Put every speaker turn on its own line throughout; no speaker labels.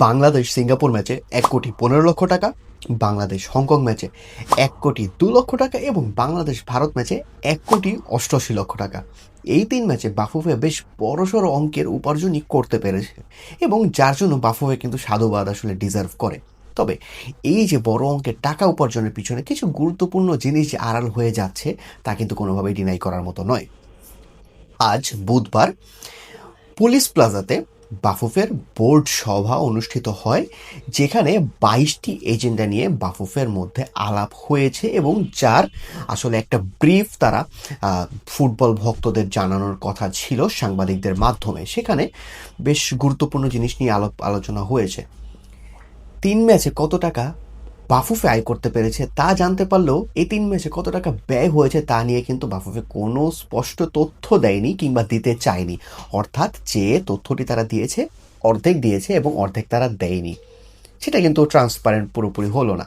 Bangladesh Singapore ম্যাচে এক কোটি পনেরো লক্ষ টাকা, বাংলাদেশ হংকং ম্যাচে এক কোটি দু লক্ষ টাকা এবং বাংলাদেশ ভারত ম্যাচে এক কোটি অষ্টআশি লক্ষ টাকা। এই তিন ম্যাচে বাফুফে বেশ বড়সড় অঙ্কের উপার্জনই করতে পেরেছে এবং যার জন্য বাফুফে কিন্তু সাধুবাদ আসলে ডিজার্ভ করে। তবে এই যে বড় অঙ্কের টাকা উপার্জনের পিছনে কিছু গুরুত্বপূর্ণ জিনিস যে আড়াল হয়ে যাচ্ছে, তা কিন্তু কোনোভাবেই ডিনাই করার মতো নয়। আজ বুধবার পুলিশ প্লাজাতে বাফুফের বোর্ড সভা অনুষ্ঠিত হয়, যেখানে বাইশটি এজেন্ডা নিয়ে বাফুফের মধ্যে আলাপ হয়েছে এবং যার আসলে একটা ব্রিফ তারা ফুটবল ভক্তদের জানানোর কথা ছিল সাংবাদিকদের মাধ্যমে। সেখানে বেশ গুরুত্বপূর্ণ জিনিস নিয়ে আলাপ আলোচনা হয়েছে। তিন ম্যাচে কত টাকা বাফুফে আয় করতে পেরেছে, তা জানতে পারলেও এই তিন ম্যাচে কত টাকা ব্যয় হয়েছে তা নিয়ে কিন্তু বাফুফে কোনো স্পষ্ট তথ্য দেয়নি কিংবা দিতে চায়নি। অর্থাৎ যে তথ্যটি তারা দিয়েছে, অর্ধেক দিয়েছে এবং অর্ধেক তারা দেয়নি। সেটা কিন্তু ট্রান্সপারেন্ট পুরোপুরি হলো না।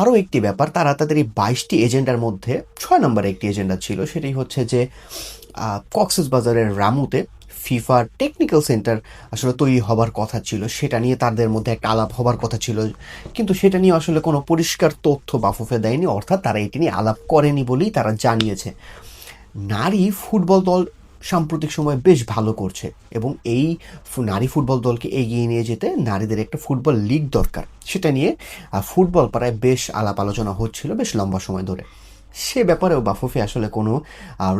আরও একটি ব্যাপার, তারা তাদের এই বাইশটি এজেন্ডার মধ্যে ছয় নম্বরে একটি এজেন্ডা ছিল, সেটি হচ্ছে যে কক্সেস বাজারের রামুতে ফিফার টেকনিক্যাল সেন্টার আসলে তৈরি হবার কথা ছিল। সেটা নিয়ে তাদের মধ্যে একটা আলাপ হবার কথা ছিল। কিন্তু সেটা নিয়ে আসলে কোনো পরিষ্কার তথ্য বাফুফে দেয়নি, অর্থাৎ তারা এটি নিয়ে আলাপ করেনি বলেই তারা জানিয়েছে। নারী ফুটবল দল সাম্প্রতিক সময়ে বেশ ভালো করছে এবং এই নারী ফুটবল দলকে এগিয়ে নিয়ে যেতে নারীদের একটা ফুটবল লিগ দরকার। সেটা নিয়ে ফুটবল পাড়ায় বেশ আলাপ আলোচনা হচ্ছিল বেশ লম্বা সময় ধরে। সে ব্যাপারেও বাফুফে আসলে কোনো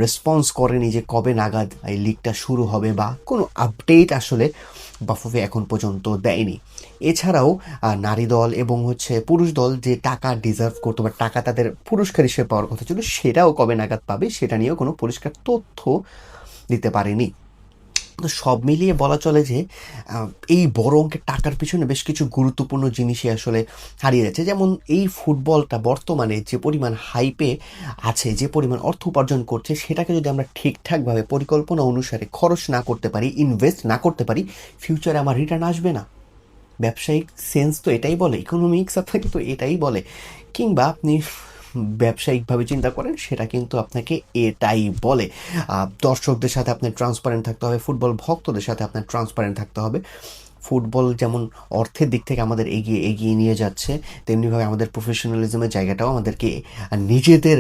রেসপন্স করেনি যে কবে নাগাদ এই লিগটা শুরু হবে বা কোনো আপডেট আসলে বাফুফে এখন পর্যন্ত দেয়নি। এছাড়াও নারী দল এবং হচ্ছে পুরুষ দল যে টাকা ডিজার্ভ করতো বা টাকা তাদের পুরস্কার হিসেবে পাওয়ার কথা ছিল, সেটাও কবে নাগাদ পাবে সেটা নিয়েও কোনো পরিষ্কার তথ্য দিতে পারেনি। তো সব মিলিয়ে বলা চলে যে এই বড় অঙ্কের টাকার পিছনে বেশ কিছু গুরুত্বপূর্ণ জিনিসই আসলে হারিয়ে যাচ্ছে। যেমন এই ফুটবলটা বর্তমানে যে পরিমাণ হাইপে আছে, যে পরিমাণ অর্থ উপার্জন করছে, সেটাকে যদি আমরা ঠিকঠাকভাবে পরিকল্পনা অনুসারে খরচ না করতে পারি ইনভেস্ট না করতে পারি ফিউচারে আমার রিটার্ন আসবে না। ব্যবসায়িক সেন্স তো এটাই বলে ইকোনমিক্স আপনাকে তো এটাই বলে। কিংবা আপনি ব্যবসায়িকভাবে চিন্তা করেন, সেটা কিন্তু আপনাকে এটাই বলে। দর্শকদের সাথে আপনার ট্রান্সপারেন্ট থাকতে হবে ফুটবল ভক্তদের সাথে আপনার ট্রান্সপারেন্ট থাকতে হবে। ফুটবল যেমন অর্থের দিক থেকে আমাদের এগিয়ে এগিয়ে নিয়ে যাচ্ছে, তেমনিভাবে আমাদের প্রফেশনালিজমের জায়গাটাও আমাদেরকে নিজেদের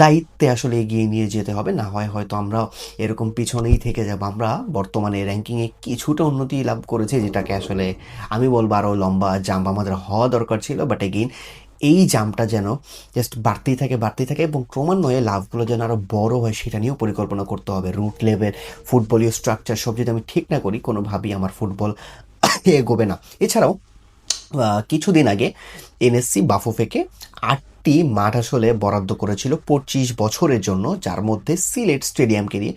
দায়িত্বে আসলে এগিয়ে নিয়ে যেতে হবে। না হয় হয়তো আমরা এরকম পিছনেই থেকে যাব। আমরা বর্তমানে র্যাঙ্কিংয়ে কিছুটা উন্নতি লাভ করেছি, যেটাকে আসলে আমি বলব আরও লম্বা জাম্প আমাদের হওয়া দরকার ছিল। বাট এগেইন এই জাম্পটা যেন জাস্ট বাড়তেই থাকে বাড়তেই থাকে এবং ক্রমান্বয়ে লাভগুলো যেন আরও বড় হয় সেটা নিয়েও পরিকল্পনা করতে হবে। রুট লেভেল ফুটবলীয় স্ট্রাকচার সব যদি আমি ঠিক না করি, কোনোভাবেই আমার ফুটবল এগোবে না। এছাড়াও কিছুদিন আগে এনএসসি বাফুফেকে আটটি মাঠ আসলে বরাদ্দ করেছিল পঁচিশ বছরের জন্য, যার মধ্যে সিলেট স্টেডিয়ামকে নিয়ে।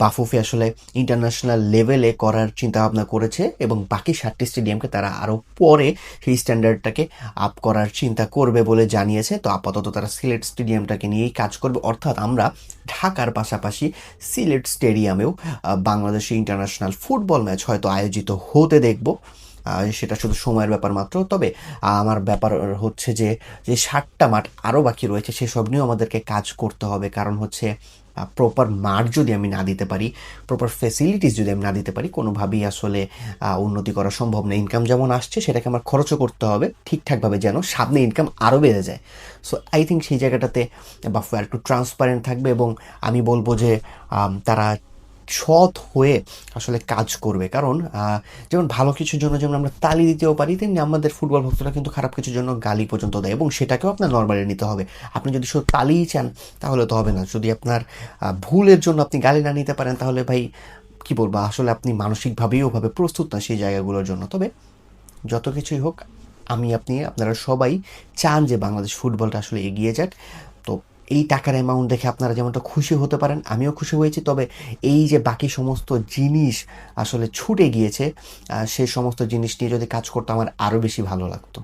বাফুফে আসলে ইন্টারন্যাশনাল লেভেলে করার চিন্তা ভাবনা করেছে এবং বাকি সাতটি স্টেডিয়ামকে তারা আরও পরে সেই স্ট্যান্ডার্ডটাকে আপ করার চিন্তা করবে বলে জানিয়েছে। তো আপাতত তারা সিলেট স্টেডিয়ামটাকে নিয়েই কাজ করবে। অর্থাৎ আমরা ঢাকার পাশাপাশি সিলেট স্টেডিয়ামেও বাংলাদেশে ইন্টারন্যাশনাল ফুটবল ম্যাচ হয়তো আয়োজিত হতে দেখব। সেটা শুধু সময়ের ব্যাপার মাত্র। তবে আমার ব্যাপার হচ্ছে যে যে ষাটটা মাঠ আরও বাকি রয়েছে, সেসব নিয়েও আমাদেরকে কাজ করতে হবে। কারণ হচ্ছে প্রপার মাঠ যদি আমি না দিতে পারি প্রপার ফেসিলিটিস যদি আমি না দিতে পারি, কোনোভাবেই আসলে উন্নতি করা সম্ভব না। ইনকাম যেমন আসছে, সেটাকে আমার খরচও করতে হবে, ঠিকঠাকভাবে যেন সামনে ইনকাম আরও বেড়ে যায়। সো আই থিঙ্ক সেই জায়গাটাতে আর একটু ট্রান্সপারেন্ট থাকবে এবং আমি বলব যে তারা সৎ হয়ে আসলে কাজ করবে। কারণ যেমন ভালো কিছুর জন্য যেমন আমরা তালি দিতেও পারি, তেমনি আমাদের ফুটবল ভক্তরা কিন্তু খারাপ কিছুর জন্য গালি পর্যন্ত দেয় এবং সেটাকেও আপনার নর্মালি নিতে হবে। আপনি যদি শুধু তালিই চান, তাহলে তো হবে না। যদি আপনার ভুলের জন্য আপনি গালি না নিতে পারেন, তাহলে ভাই, কি বলব, আসলে আপনি মানসিকভাবেই ওভাবে প্রস্তুত না সেই জায়গাগুলোর জন্য। তবে যত কিছুই হোক, আমি, আপনি, আপনারা সবাই চান যে বাংলাদেশ ফুটবলটা আসলে এগিয়ে যাক। তো এই টাকার অ্যামাউন্ট দেখে আপনারা যেমনটা খুশি হতে পারেন, আমিও খুশি হয়েছি। তবে এই যে বাকি সমস্ত জিনিস আসলে ছুটে গিয়েছে সেই সমস্ত জিনিস নিয়ে যদি কাজ করতে, আমার আরও বেশি ভালো লাগতো।